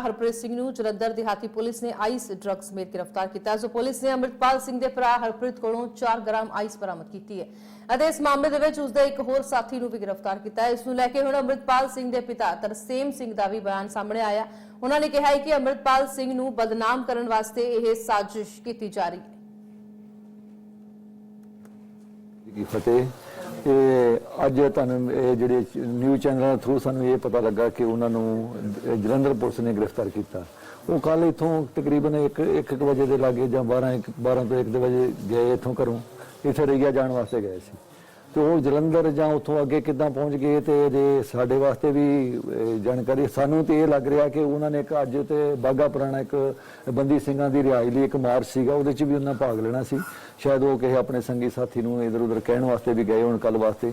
ਹਰਪ੍ਰੀਤ ਸਿੰਘ ਨੂੰ ਜਲੰਧਰ ਦਿਹਾਤੀ ਪੁਲਿਸ ਨੇ ਆਈਸ ਡਰੱਗ ਸਮੇਤ ਗ੍ਰਿਫਤਾਰ ਕੀਤਾ। ਹੈ ਪੁਲਿਸ ਨੇ ਅੰਮ੍ਰਿਤਪਾਲ ਸਿੰਘ ਦੇ ਭਰਾ ਹਰਪ੍ਰੀਤ ਕੋਲੋਂ 4 ਗ੍ਰਾਮ ਆਈਸ ਬਰਾਮਦ ਕੀਤੀ ਹੈ ਅਤੇ ਇਸ ਮਾਮਲੇ ਦੇ ਵਿੱਚ ਉਸ ਦੇ ਇੱਕ ਹੋਰ ਸਾਥੀ ਨੂੰ ਵੀ ਗ੍ਰਿਫਤਾਰ ਕੀਤਾ ਹੈ। ਇਸ ਨੂੰ ਲੈ ਕੇ ਹੁਣ ਅੰਮ੍ਰਿਤਪਾਲ ਸਿੰਘ ਦੇ ਪਿਤਾ ਤਰਸੇਮ ਸਿੰਘ ਦਾ ਵੀ ਬਿਆਨ ਸਾਹਮਣੇ ਆਇਆ। ਉਹਨਾਂ ਨੇ ਕਿਹਾ ਹੈ ਕਿ ਅੰਮ੍ਰਿਤਪਾਲ ਸਿੰਘ ਨੂੰ ਬਦਨਾਮ ਕਰਨ ਵਾਸਤੇ ਇਹ ਸਾਜ਼ਿਸ਼ ਕੀਤੀ ਜਾ ਰਹੀ ਹੈ। ਕੀ ਫਤਿਹ। ਤੇ ਅੱਜ ਤੁਹਾਨੂੰ ਇਹ ਜਿਹੜੇ ਨਿਊਜ਼ ਚੈਨਲਾਂ ਥਰੂ ਸਾਨੂੰ ਇਹ ਪਤਾ ਲੱਗਾ ਕਿ ਉਹਨਾਂ ਨੂੰ ਜਲੰਧਰ ਪੁਲਿਸ ਨੇ ਗ੍ਰਿਫਤਾਰ ਕੀਤਾ। ਉਹ ਕੱਲ ਇਥੋਂ ਤਕਰੀਬਨ 1 1 ਵਜੇ ਦੇ ਲਾਗੇ ਜਾਂ 12 ਇੱਕ- 12 ਤੋਂ 1 ਦੇ ਵਜੇ ਗਏ ਇਥੋਂ ਘਰੋਂ। ਇੱਥੇ ਰਈਆ ਜਾਣ ਵਾਸਤੇ ਗਏ ਸੀ। ਤੇ ਉਹ ਜਲੰਧਰ ਜਾਂ ਉੱਥੋਂ ਅੱਗੇ ਕਿੱਦਾਂ ਪਹੁੰਚ ਗਏ ਤੇ ਜੇ ਸਾਡੇ ਵਾਸਤੇ ਵੀ ਜਾਣਕਾਰੀ, ਸਾਨੂੰ ਤੇ ਇਹ ਲੱਗ ਰਿਹਾ ਕਿ ਉਹਨਾਂ ਨੇ ਇੱਕ ਅੱਜ ਤੇ ਬਾਗਾ ਪੁਰਾਣਾ ਇੱਕ ਬੰਦੀ ਸਿੰਘਾਂ ਦੀ ਰਿਹਾਈ ਲਈ ਇੱਕ ਮਾਰਚ ਸੀਗਾ, ਉਹਦੇ 'ਚ ਵੀ ਉਹਨਾਂ ਭਾਗ ਲੈਣਾ ਸੀ। ਸ਼ਾਇਦ ਉਹ ਕਿਸੇ ਆਪਣੇ ਸੰਗੀ ਸਾਥੀ ਨੂੰ ਇਧਰ ਉਧਰ ਕਹਿਣ ਵਾਸਤੇ ਵੀ ਗਏ ਹੋਣ ਕੱਲ ਵਾਸਤੇ।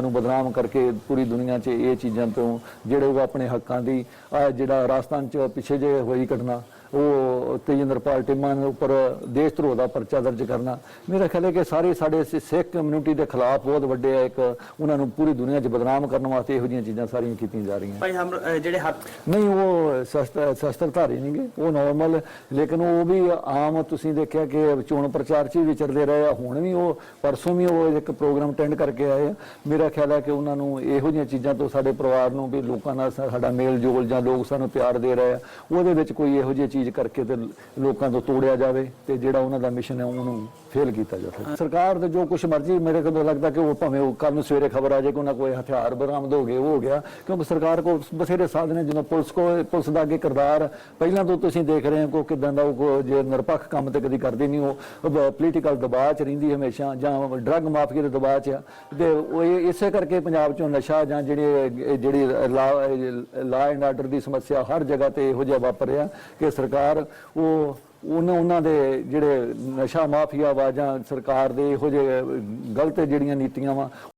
ਨੂੰ ਬਦਨਾਮ ਕਰਕੇ ਪੂਰੀ ਦੁਨੀਆ 'ਚ ਇਹ ਚੀਜ਼ਾਂ ਤੋਂ ਜਿਹੜੇ ਉਹ ਆਪਣੇ ਹੱਕਾਂ ਦੀ ਆ ਜਿਹੜਾ ਰਾਜਸਥਾਨ 'ਚ ਪਿੱਛੇ ਜੇ ਹੋਈ ਘਟਨਾ ਉਹ ਤੇਜਿੰਦਰਪਾਲ ਟਿੰਮਾ ਦੇ ਉੱਪਰ ਦੇਸ਼ ਧਰੋਹ ਦਾ ਪਰਚਾ ਦਰਜ ਕਰਨਾ। ਮੇਰਾ ਖਿਆਲ ਹੈ ਕਿ ਸਾਰੇ ਸਾਡੇ ਸਿੱਖ ਕਮਿਊਨਿਟੀ ਦੇ ਖਿਲਾਫ ਬਹੁਤ ਵੱਡੇ ਇੱਕ ਉਹਨਾਂ ਨੂੰ ਪੂਰੀ ਦੁਨੀਆ 'ਚ ਬਦਨਾਮ ਕਰਨ ਵਾਸਤੇ ਇਹੋ ਜਿਹੀਆਂ ਚੀਜ਼ਾਂ ਸਾਰੀਆਂ ਕੀਤੀਆਂ ਜਾ ਰਹੀਆਂ। ਭਾਈ ਹਮ ਜਿਹੜੇ ਹੱਥ ਨਹੀਂ ਉਹ ਸ਼ਸਤਰ ਸ਼ਸਤਰਧਾਰੀ ਨਹੀਂਗੇ ਉਹ ਨਾਰਮਲ ਲੇਕਿਨ ਉਹ ਵੀ ਆਮ ਤੁਸੀਂ ਦੇਖਿਆ ਕਿ ਚੋਣ ਪ੍ਰਚਾਰ 'ਚ ਵੀ ਵਿਚਰਦੇ ਰਹੇ ਆ ਹੁਣ ਵੀ ਉਹ ਪਰਸੋਂ ਵੀ ਉਹ ਇੱਕ ਪ੍ਰੋਗਰਾਮ ਅਟੈਂਡ ਕਰਕੇ ਆਏ ਆ। ਮੇਰਾ ਖਿਆਲ ਹੈ ਕਿ ਉਹਨਾਂ ਨੂੰ ਇਹੋ ਜਿਹੀਆਂ ਚੀਜ਼ਾਂ ਤੋਂ ਸਾਡੇ ਪਰਿਵਾਰ ਨੂੰ ਵੀ ਲੋਕਾਂ ਨਾਲ ਸਾਡਾ ਮੇਲ ਜੋਲ ਜਾਂ ਲੋਕ ਸਾਨੂੰ ਪਿਆਰ ਦੇ ਰਹੇ ਆ ਉਹਦੇ ਵਿੱਚ ਕੋਈ ਇਹੋ ਜਿਹੀ ਚੀਜ਼ ਕਰਕੇ ਤੇ ਲੋਕਾਂ ਤੋਂ ਤੋੜਿਆ ਜਾਵੇ ਤੇ ਜਿਹੜਾ ਉਹਨਾਂ ਦਾ ਮਿਸ਼ਨ ਹੈ ਉਹਨੂੰ ਫੇਲ ਕੀਤਾ ਜਾ ਸਕਦਾ। ਸਰਕਾਰ ਦੇ ਜੋ ਕੁਝ ਮਰਜ਼ੀ, ਮੇਰੇ ਕੋਲ ਲੱਗਦਾ ਕਿ ਉਹ ਭਾਵੇਂ ਉਹ ਕੱਲ ਨੂੰ ਸਵੇਰੇ ਖਬਰ ਆ ਜਾਏ ਕਿ ਉਹਨਾਂ ਕੋਈ ਹਥਿਆਰ ਬਰਾਮਦ ਹੋ ਗਏ, ਉਹ ਹੋ ਗਿਆ। ਕਿਉਂਕਿ ਸਰਕਾਰ ਕੋਲ ਬਥੇਰੇ ਸਾਧਨ ਨੇ ਜਦੋਂ ਪੁਲਿਸ ਕੋ ਪੁਲਿਸ ਦਾ ਅੱਗੇ ਕਿਰਦਾਰ, ਪਹਿਲਾਂ ਤੋਂ ਤੁਸੀਂ ਦੇਖ ਰਹੇ ਹੋ ਕਿ ਕਿਦਾਂ ਦਾ ਉਹ ਜੇ ਨਿਰਪੱਖ ਕੰਮ ਤੇ ਕਦੀ ਕਰਦੀ ਨਹੀਂ, ਉਹ ਪੋਲੀਟੀਕਲ ਦਬਾਅ ਚ ਰਹਿੰਦੀ ਹਮੇਸ਼ਾ, ਜਾਂ ਡਰੱਗ ਮਾਫੀਆ ਦੇ ਦਬਾਅ ਚ। ਆ ਤੇ ਉਹ ਇਸੇ ਕਰਕੇ ਪੰਜਾਬ ਚੋਂ ਨਸ਼ਾ ਜਾਂ ਜਿਹੜੇ ਜਿਹੜੀ ਲਾ ਐਂਡ ਆਰਡਰ ਦੀ ਸਮੱਸਿਆ ਹਰ ਜਗ੍ਹਾ ਤੇ ਇਹੋ ਜਿਹਾ ਵਾਪਰ ਰਿਹਾ ਕਿ ਸਰਕਾਰ ਉਹ ਉਹਨਾਂ ਉਹਨਾਂ ਦੇ ਜਿਹੜੇ ਨਸ਼ਾ ਮਾਫੀਆ ਵਾ ਜਾਂ ਸਰਕਾਰ ਦੇ ਇਹੋ ਜਿਹੇ ਗਲਤ ਜਿਹੜੀਆਂ ਨੀਤੀਆਂ ਵਾ